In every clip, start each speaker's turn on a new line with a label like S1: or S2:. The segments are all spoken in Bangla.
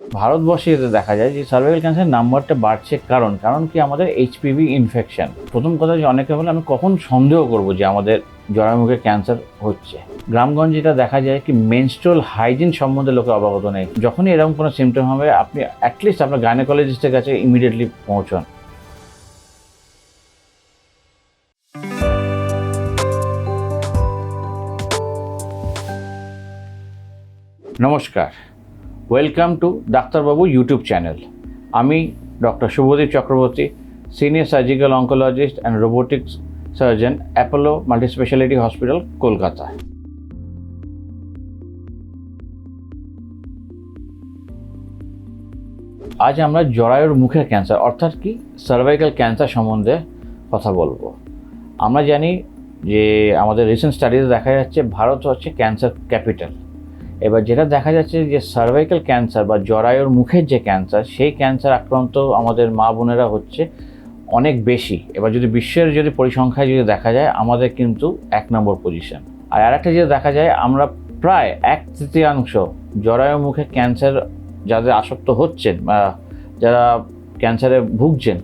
S1: ভারতবর্ষে যেটা দেখা যায় যে সার্ভাইকাল ক্যান্সার নাম্বারটা বাড়ছে কারণ কারণ কি আমাদের এইচপিভি ইনফেকশন প্রথম কথা যে অনেকে বলে, আমি কখন সন্দেহ করব যে আমাদের জরায়ুমুখে ক্যান্সার হচ্ছে? গ্রামগঞ্জে যেটা দেখা যায় কি মেনস্ট্রুয়াল হাইজিন সম্বন্ধে লোকে অবগত নেই। যখনই এরকম কোনো সিমটম হবে, আপনি অ্যাটলিস্ট আপনার গাইনোকোলজিস্টের কাছে ইমিডিয়েটলি পৌঁছন। নমস্কার। ওয়েলকাম টু ডাক্তারবাবু ইউটিউব চ্যানেল আমি doctor Subhadeep Chakraborty senior surgical oncologist and robotics surgeon Apollo multispeciality hospital Kolkata আজ আমরা জরায়ুর মুখের ক্যান্সার অর্থাৎ কি সার্ভাইকাল ক্যান্সার সম্বন্ধে কথা বলব। আমরা জানি যে আমাদের রিসেন্ট স্টাডিতে দেখা যাচ্ছে ভারত হচ্ছে ক্যান্সার ক্যাপিটাল এবার যেটা দেখা যাচ্ছে যে সার্ভাইকাল ক্যান্সার বা জরায়ুর মুখের যে ক্যান্সার সেই ক্যান্সার আক্রান্ত আমাদের মা বোনেরা হচ্ছে অনেক বেশি। এবার যদি বিশ্বের যদি পরিসংখ্যায় যদি দেখা যায়, আমাদের কিন্তু এক নম্বর পজিশন আর আরেকটা যেটা দেখা যায়, আমরা প্রায় এক তৃতীয়াংশ জরায়ু মুখে ক্যান্সার যাদের আসক্ত হচ্ছেন বা যারা ক্যান্সারে ভুগছেন,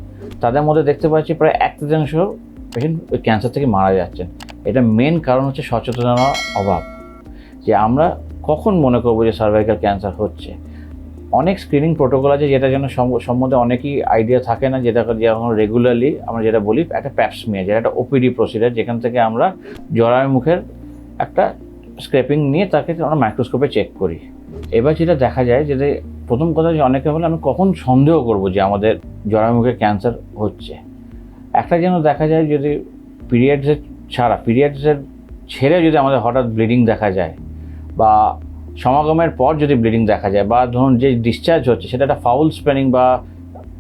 S1: তাদের মধ্যে দেখতে পাচ্ছি প্রায় এক তৃতীয়াংশ পেশেন্ট ওই ক্যান্সার থেকে মারা যাচ্ছেন। এটা মেন কারণ হচ্ছে সচেতনতার অভাব। যে আমরা কখন মনে করব যে সার্ভাইকাল ক্যান্সার হচ্ছে? অনেক স্ক্রিনিং প্রোটোকল আছে যেটা যেন সম্বন্ধে অনেকই আইডিয়া থাকে না, যেটা যেমন রেগুলারলি আমরা যেটা বলি একটা প্যাপসমিয়া যেটা একটা ওপিডি প্রসিডার যেখান থেকে আমরা জরায়ু মুখের একটা স্ক্রেপিং নিয়ে তাকে আমরা মাইক্রোস্কোপে চেক করি। এবার যেটা দেখা যায় যে প্রথম কথা যে অনেকে বলে, আমি কখন সন্দেহ করব যে আমাদের জরায়ু মুখের ক্যান্সার হচ্ছে? একটা যেন দেখা যায় যদি পিরিয়ডসের ছাড়া পিরিয়ডসের ছেড়ে যদি আমাদের হঠাৎ ব্লিডিং দেখা যায় বা সমাগমের পর যদি ব্লিডিং দেখা যায় বা ধরুন যে ডিসচার্জ হচ্ছে, সেটা একটা ফাউল স্প্রেনিং বা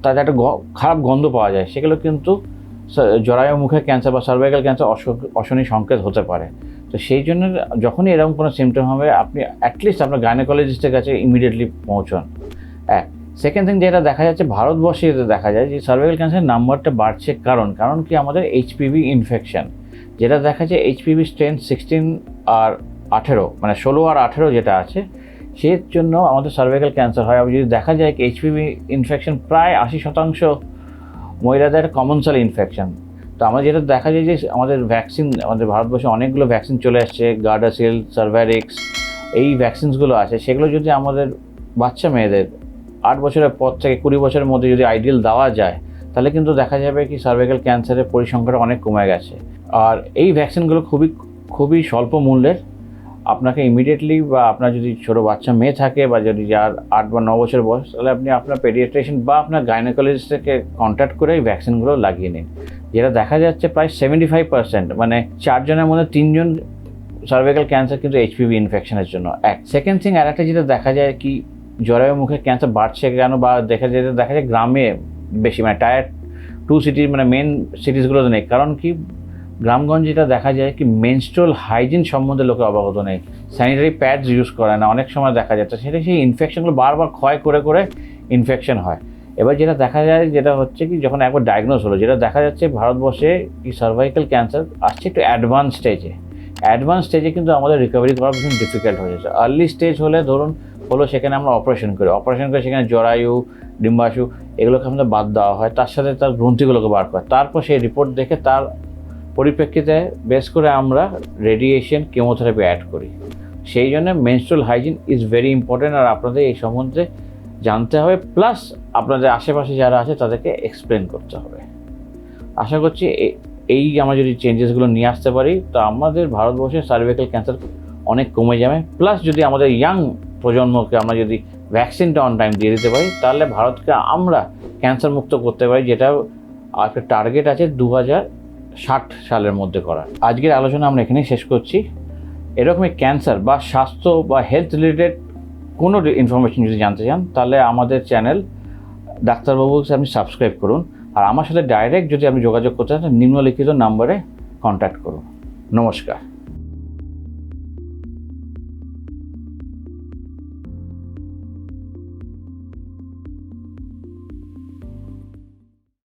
S1: তাতে একটা খারাপ গন্ধ পাওয়া যায়, সেগুলো কিন্তু জরায়ু মুখে ক্যান্সার বা সার্ভাইকাল ক্যান্সার অশনি সংকেত হতে পারে। তো সেই জন্য যখনই এরকম কোনো সিমটম হবে, আপনি অ্যাটলিস্ট আপনার গাইনোকোলজিস্টের কাছে ইমিডিয়েটলি পৌঁছন। এক সেকেন্ড থিং যেটা দেখা যাচ্ছে, ভারতবর্ষে যেটা দেখা যায় যে সার্ভাইকাল ক্যান্সার নাম্বারটা বাড়ছে কারণ কারণ কি আমাদের এইচপিভি ইনফেকশন যেটা দেখা যায় এইচপিভি স্ট্রেন সিক্সটিন আর আঠেরো মানে ষোলো আর আঠেরো যেটা আছে সেই জন্য আমাদের সার্ভাইকাল ক্যান্সার হয়। আবার যদি দেখা যায় এইচপিভি ইনফেকশন প্রায় আশি শতাংশ মহিলাদের কমন সেল ইনফেকশন তো আমরা যেটা দেখা যায় যে আমাদের ভ্যাকসিন আমাদের ভারতবর্ষে অনেকগুলো ভ্যাকসিন চলে আসছে গার্ডাসিল সার্ভারিক্স এই ভ্যাকসিনসগুলো আছে। সেগুলো যদি আমাদের বাচ্চা মেয়েদের আট বছরের পর থেকে কুড়ি বছরের মধ্যে যদি আইডিয়াল দেওয়া যায়, তাহলে কিন্তু দেখা যাবে কি সার্ভাইকাল ক্যান্সারের পরিসংখ্যাটা অনেক কমে গেছে। আর এই ভ্যাকসিনগুলো খুবই খুবই স্বল্প মূল্যের আপনাকে ইমিডিয়েটলি বা আপনার যদি ছোটো বাচ্চা মেয়ে থাকে বা যদি যার আট বা ন বছর বয়স, তাহলে আপনি আপনার পেডিয়াট্রিশিয়ান বা আপনার গাইনোকোলজিস্টকে কন্ট্যাক্ট করে এই ভ্যাকসিনগুলো লাগিয়ে নিন। যেটা দেখা যাচ্ছে প্রায় সেভেন্টি ফাইভ পার্সেন্ট মানে চারজনের মধ্যে তিনজন সার্ভাইকাল ক্যান্সার কিন্তু এইচপিভি ইনফেকশনের জন্য। এক সেকেন্ড থিং আর একটা যেটা দেখা যায় কি জরায়ু মুখে ক্যান্সার বাড়ছে কেন বা দেখা যায় দেখা যায় গ্রামে বেশি মানে টায়ার টু সিটি মানে মেন সিটিসগুলোতে নেই। কারণ কি গ্রামগঞ্জে যেটা দেখা যায় কি মেনস্ট্রুয়াল হাইজিন সম্বন্ধে লোকে অবগত নেই। স্যানিটারি প্যাডস ইউজ করে না, অনেক সময় দেখা যাচ্ছে সেটা সেই ইনফেকশনগুলো বারবার ক্ষয় করে করে ইনফেকশন হয়। এবার যেটা দেখা যায় যেটা হচ্ছে কি যখন একবার ডায়াগনোস হলো, যেটা দেখা যাচ্ছে ভারতবর্ষে কি সার্ভাইকাল ক্যান্সার আসছে একটু অ্যাডভান্স স্টেজে অ্যাডভান্স স্টেজে কিন্তু আমাদের রিকভারি করা ভীষণ ডিফিকাল্ট হয়ে যাচ্ছে। আর্লি স্টেজ হলে ধরুন হলো সেখানে আমরা অপারেশন করি। অপারেশন করে সেখানে জরায়ু, ডিম্বাশু, এগুলোকে আমাদের বাদ দেওয়া হয়। তার সাথে তার গ্রন্থিগুলোকে বার করে তারপর সেই রিপোর্ট দেখে তার পরিপ্রেক্ষিতে বেশ করে আমরা রেডিয়েশন কেমোথেরাপি অ্যাড করি। সেই জন্য menstrual hygiene is very important আর আপনাদের এই সম্বন্ধে জানতে হবে প্লাস আপনাদের আশেপাশে যারা আছে তাদেরকে এক্সপ্লেন করতে হবে। আশা করছি এই আমরা যদি চেঞ্জেসগুলো নিয়ে আসতে পারি, তো আমাদের ভারতবর্ষের সার্ভাইকাল ক্যান্সার অনেক কমে যাবে প্লাস যদি আমাদের ইয়াং প্রজন্মকে আমরা যদি ভ্যাকসিনটা অন টাইম দিয়ে দিতে পারি, তাহলে ভারতকে আমরা ক্যান্সার মুক্ত করতে পারি, যেটা একটা টার্গেট আছে দু হাজার ষাট সালের মধ্যে করা। আজকের আলোচনা আমরা এখানেই শেষ করছি। এরকমই ক্যান্সার বা স্বাস্থ্য বা হেলথ রিলেটেড কোনো ইনফরমেশন যদি জানতে চান, তাহলে আমাদের চ্যানেল ডাক্তারবাবুকে আপনি সাবস্ক্রাইব করুন। আর আমার সাথে ডাইরেক্ট যদি আপনি যোগাযোগ করতে চান, নিম্নলিখিত নাম্বারে কন্ট্যাক্ট করুন। নমস্কার।